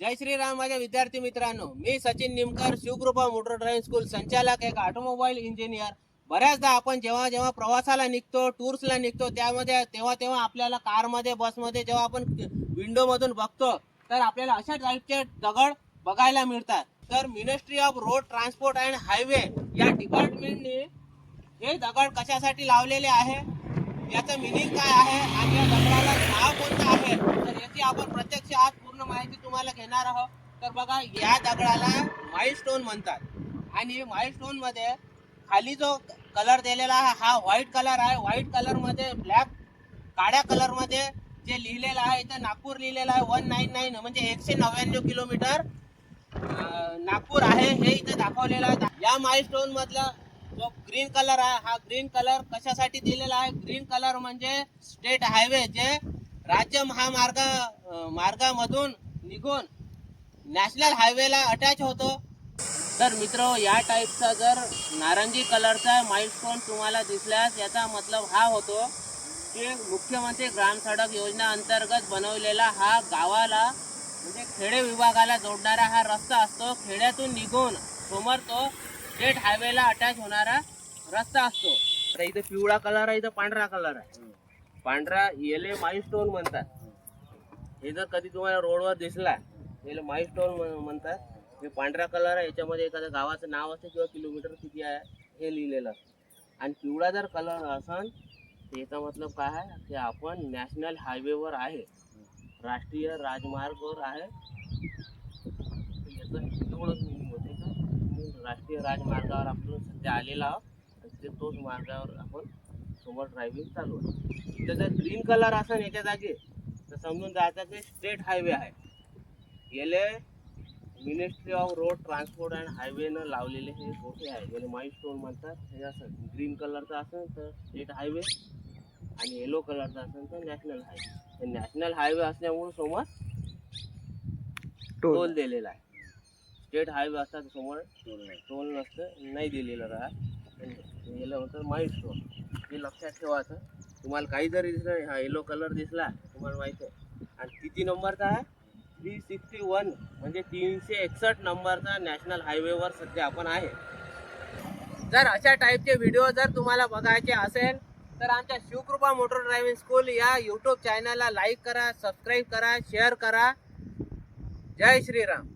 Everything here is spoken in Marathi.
जय श्रीराम माझ्या विद्यार्थी मित्रांनो मी Sachin Nimkar Shivkrupa motor driving school संचालक एक ऑटोमोबाईल इंजिनियर. बऱ्याचदा आपण जेव्हा जेव्हा प्रवासाला निघतो टूर्सला निघतो त्यामध्ये तेव्हा तेव्हा आपल्याला कारमध्ये बसमध्ये जेव्हा आपण विंडोमधून बघतो तर आपल्याला अशा टाईपचे दगड बघायला मिळतात. तर ministry of road transport and highway या डिपार्टमेंटने हे दगड कशासाठी लावलेले आहे? याचं मिनिंग काय आहे? आणि या दगडाला नाव कोणतं आहे तर याची आपण प्रत्यक्ष आज पूर्ण माहिती करणार आहोत. तर बघा या दगडाला माइलस्टोन म्हणतात. आणि माइलस्टोनमध्ये खाली जो कलर दिलेला आहे हा व्हाईट कलर आहे. व्हाईट कलरमध्ये ब्लॅक काळ्या कलरमध्ये जे लिहिलेलं आहे इथं नागपूर लिहिलेलं आहे वन नाईन नाईन म्हणजे एकशे नव्याण्णव किलोमीटर नागपूर आहे हे इथे दाखवलेलं आहे. या माइलस्टोन मधला जो ग्रीन कलर आहे हा ग्रीन कलर कशासाठी दिलेला आहे? ग्रीन कलर म्हणजे स्टेट हायवे जे राज्य महामार्ग मार्गामधून निघून नॅशनल हायवेला अटॅच होतो. तर मित्र या टाईपचा जर नारंगी कलरचा माइलस्टोन तुम्हाला दिसल्यास याचा मतलब हा होतो की मुख्यमंत्री ग्राम सडक योजना अंतर्गत बनवलेला हा गावाला म्हणजे खेडे विभागाला जोडणारा हा रस्ता असतो. खेड्यातून निघून समोर तो स्टेट हायवेला अटॅच होणारा रस्ता असतो. आता इथं पिवळा कलर आहे इथं पांढरा कलर आहे. पांढरा येले माइलस्टोन म्हणतात. हे जर कधी तुम्हाला रोडवर दिसला याला माइलस्टोन म्हणतात. हे पांढरा कलर आहे. याच्यामध्ये एखाद्या गावाचं नाव असतं किंवा किलोमीटर किती आहे हे लिहिलेलं असतं. आणि पिवळा जर कलर असन तर याचा मतलब काय आहे? की आपण नॅशनल हायवेवर आहे. राष्ट्रीय राजमार्गवर आहे. याचं एवढंच होते का राष्ट्रीय राजमार्गावर आपण सध्या आलेला आहोत. आणि ते तोच मार्गावर आपण समोर ड्रायव्हिंग चालू आहे. जर ग्रीन कलर असेल याच्या जागी तर समजून जायचं की स्टेट हायवे आहे. गेले. Ministry of road transport and हायवेनं लावलेले हे मोठे आहे. ज्याला माइल स्टोन म्हणतात. हे असं ग्रीन कलरचं असेल तर स्टेट हायवे आणि येलो कलरचा असेल तर नॅशनल हायवे नॅशनल हायवे असल्यामुळे समोर टोल. दिलेला आहे. स्टेट हायवे असतात समोर टोल नसतं नाही दिलेलं राहत. याला म्हणतात माइल स्टोन हे लक्षात ठेवायचं तुम्हाला काही जरी दिसलं हा येलो कलर दिसला तुम्हाला माहिती आहे. आणि किती नंबरचा आहे? थ्री सिक्स्टी वन म्हणजे तीनशे एकसष्ट नंबरचा नॅशनल हायवेवर सध्या आपण आहे. जर अशा टाईपचे व्हिडिओ जर तुम्हाला बघायचे असेल तर आमच्या शिवकृपा मोटर ड्रायव्हिंग स्कूल या यूट्यूब चॅनलला लाईक करा सबस्क्राईब करा शेअर करा. जय श्रीराम.